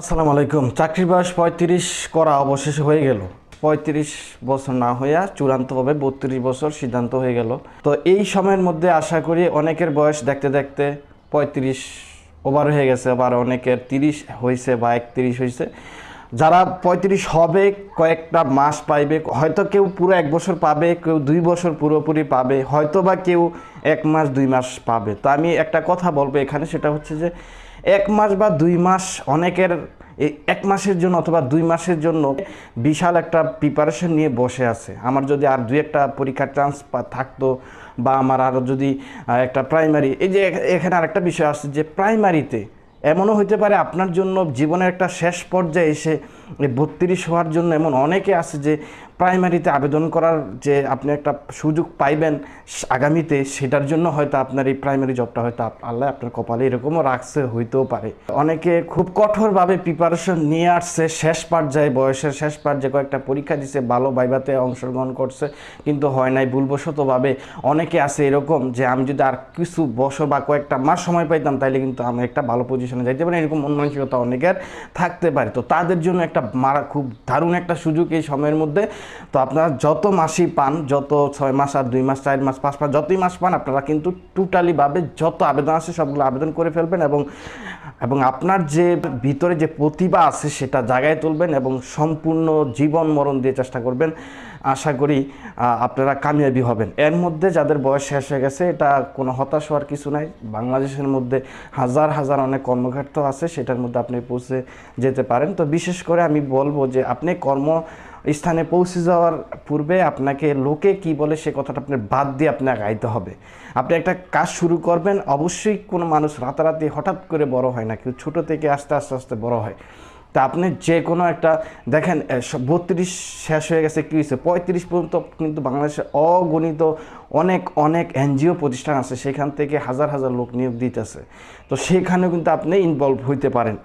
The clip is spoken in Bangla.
আসসালামু আলাইকুম। চাকরির বয়স পঁয়ত্রিশ করা অবশেষে হয়ে গেল। পঁয়ত্রিশ বছর না হইয়া চূড়ান্তভাবে বত্রিশ বছর সিদ্ধান্ত হয়ে গেল। তো এই সময়ের মধ্যে আশা করি অনেকের বয়স দেখতে দেখতে পঁয়ত্রিশ ওভার হয়ে গেছে, আবার অনেকের তিরিশ হয়েছে বা একত্রিশ হয়েছে যারা পঁয়ত্রিশ হবে, কয়েকটা মাস পাইবে, হয়তো কেউ পুরো এক বছর পাবে, কেউ দুই বছর পুরোপুরি পাবে হয়তো বা কেউ এক মাস, দুই মাস পাবে। তো আমি একটা কথা বলব এখানে, সেটা হচ্ছে যে এক মাস বা দুই মাস অনেকের এক মাসের জন্য অথবা দুই মাসের জন্য বিশাল একটা প্রিপারেশন নিয়ে বসে আছে। আমার যদি আর দুই একটা পরীক্ষার চান্স থাকতো বা আমার আরও যদি একটা প্রাইমারি এই যে এখ- এখানে আরেকটা বিষয় আসছে যে প্রাইমারিতে এমনও হতে পারে আপনার জন্য জীবনের একটা শেষ পর্যায়ে এসে বত্রিশ হওয়ার জন্য এমন অনেকে আছে যে প্রাইমারিতে আবেদন করার যে আপনি একটা সুযোগ পাইবেন আগামীতে, সেটার জন্য হয়তো আপনার এই প্রাইমারি জবটা হয়তো আল্লাহ আপনার কপালে এরকমও রাখছে, হইতেও পারে। অনেকে খুব কঠোরভাবে প্রিপারেশন নিয়ে আসছে, শেষ পর্যায়ে বয়সের শেষ পর্যায়ে কয়েকটা পরীক্ষা দিছে, ভালো বাইবাতে অংশগ্রহণ করছে, কিন্তু হয় নাই, ভুলবশতভাবে। অনেকে আছে এরকম যে আমি যদি আর কিছু বছর বা কয়েকটা মাস সময় পাইতাম, তাইলে কিন্তু আমি একটা ভালো পজিশনে যাইতে পারি, এরকম মন মানসিকতা অনেকের থাকতে পারে। তো তাদের জন্য একটা মারা খুব দারুণ একটা সুযোগ এই সময়ের মধ্যে। তো আপনারা যত মাসই পান, যত ছয় মাস আর দুই মাস, চার মাস, পাঁচ মাস, যতই মাস পান, আপনারা কিন্তু টোটালিভাবে যত আবেদন আছে সবগুলো আবেদন করে ফেলবেন এবং এবং আপনার যে ভিতরে যে প্রতিভা আছে সেটা জায়গায় তুলবেন এবং সম্পূর্ণ জীবন মরণ দিয়ে চেষ্টা করবেন। আশা করি আপনারা কামিয়াবি হবেন। এর মধ্যে যাদের বয়স শেষ হয়ে গেছে, এটা কোনো হতাশ হওয়ার কিছু নাই। বাংলাদেশের মধ্যে হাজার হাজার অনেক কর্মক্ষেত্র আছে, সেটার মধ্যে আপনি পৌঁছে যেতে পারেন। তো বিশেষ করে আমি বলব যে আপনি কর্ম স্থানে পৌঁছে যাওয়ার পূর্বে আপনাকে লোকে কি বলে সে কথাটা আপনি বাদ দিয়ে আপনাকে গাইতে হবে। আপনি একটা কাজ শুরু করবেন, অবশ্যই কোনো মানুষ রাতারাতি হঠাৎ করে বড় হয় না, কেউ ছোটো থেকে আস্তে আস্তে আস্তে বড় হয়। তা আপনি যে কোনো একটা, দেখেন বত্রিশ শেষ হয়ে গেছে কী হয়েছে পঁয়ত্রিশ পর্যন্ত কিন্তু বাংলাদেশে অগণিত অনেক অনেক এনজিও প্রতিষ্ঠান আছে, সেখান থেকে হাজার হাজার লোক নিয়োগ দিতেছে। তো সেখানেও কিন্তু আপনি ইনভলভ হইতে পারেন।